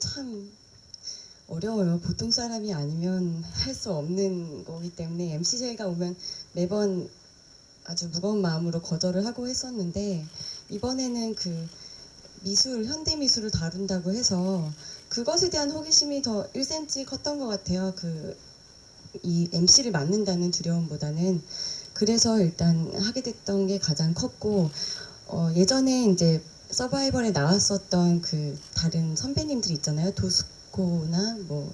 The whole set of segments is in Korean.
참 어려워요. 보통 사람이 아니면 할 수 없는 거기 때문에 MCJ가 오면 매번 아주 무거운 마음으로 거절을 하고 했었는데 이번에는 그 미술, 현대 미술을 다룬다고 해서 그것에 대한 호기심이 더 1cm 컸던 것 같아요. 그 이 MC를 맡는다는 두려움보다는 그래서 일단 하게 됐던 게 가장 컸고 어, 예전에 이제 서바이벌에 나왔었던 그 다른 선배님들 있잖아요. 도스코나 뭐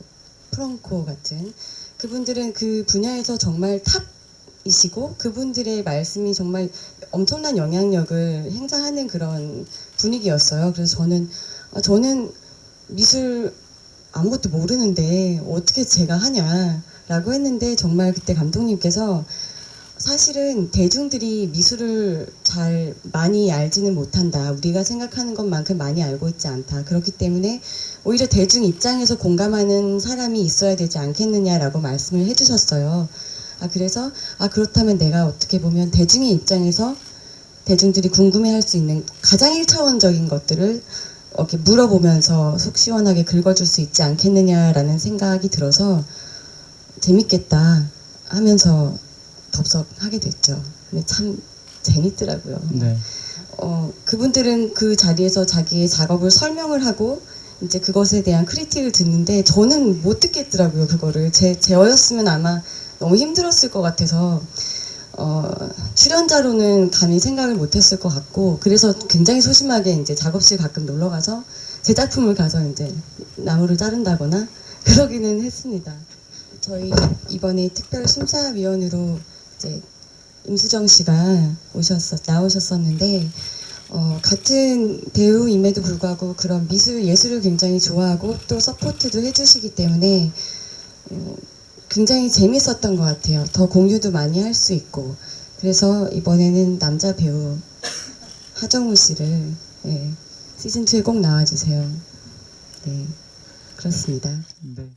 프랑코 같은 그분들은 그 분야에서 정말 탑이시고 그분들의 말씀이 정말 엄청난 영향력을 행사하는 그런 분위기였어요. 그래서 저는 아, 저는 미술 아무것도 모르는데 어떻게 제가 하냐라고 했는데 정말 그때 감독님께서 사실은 대중들이 미술을 잘 많이 알지는 못한다. 우리가 생각하는 것만큼 많이 알고 있지 않다. 그렇기 때문에 오히려 대중 입장에서 공감하는 사람이 있어야 되지 않겠느냐라고 말씀을 해주셨어요. 아, 그래서, 아, 그렇다면 내가 어떻게 보면 대중의 입장에서 대중들이 궁금해 할 수 있는 가장 1차원적인 것들을 이렇게 물어보면서 속 시원하게 긁어줄 수 있지 않겠느냐라는 생각이 들어서 재밌겠다 하면서 덥석 하게 됐죠. 근데 참 재밌더라고요. 네. 어, 그분들은 그 자리에서 자기의 작업을 설명을 하고 이제 그것에 대한 크리틱을 듣는데 저는 못 듣겠더라고요 그거를 제 제어였으면 아마 너무 힘들었을 것 같아서 어, 출연자로는 감히 생각을 못했을 것 같고 그래서 굉장히 소심하게 이제 작업실 가끔 놀러 가서 제 작품을 가서 이제 나무를 자른다거나 그러기는 했습니다. 저희 이번에 특별 심사위원으로 이제 임수정 씨가 오셨었 나오셨었는데 어, 같은 배우임에도 불구하고 그런 미술 예술을 굉장히 좋아하고 또 서포트도 해주시기 때문에 어, 굉장히 재밌었던 것 같아요. 더 공유도 많이 할 수 있고 그래서 이번에는 남자 배우 하정우 씨를 예, 시즌 2에 꼭 나와주세요. 네 그렇습니다. 네.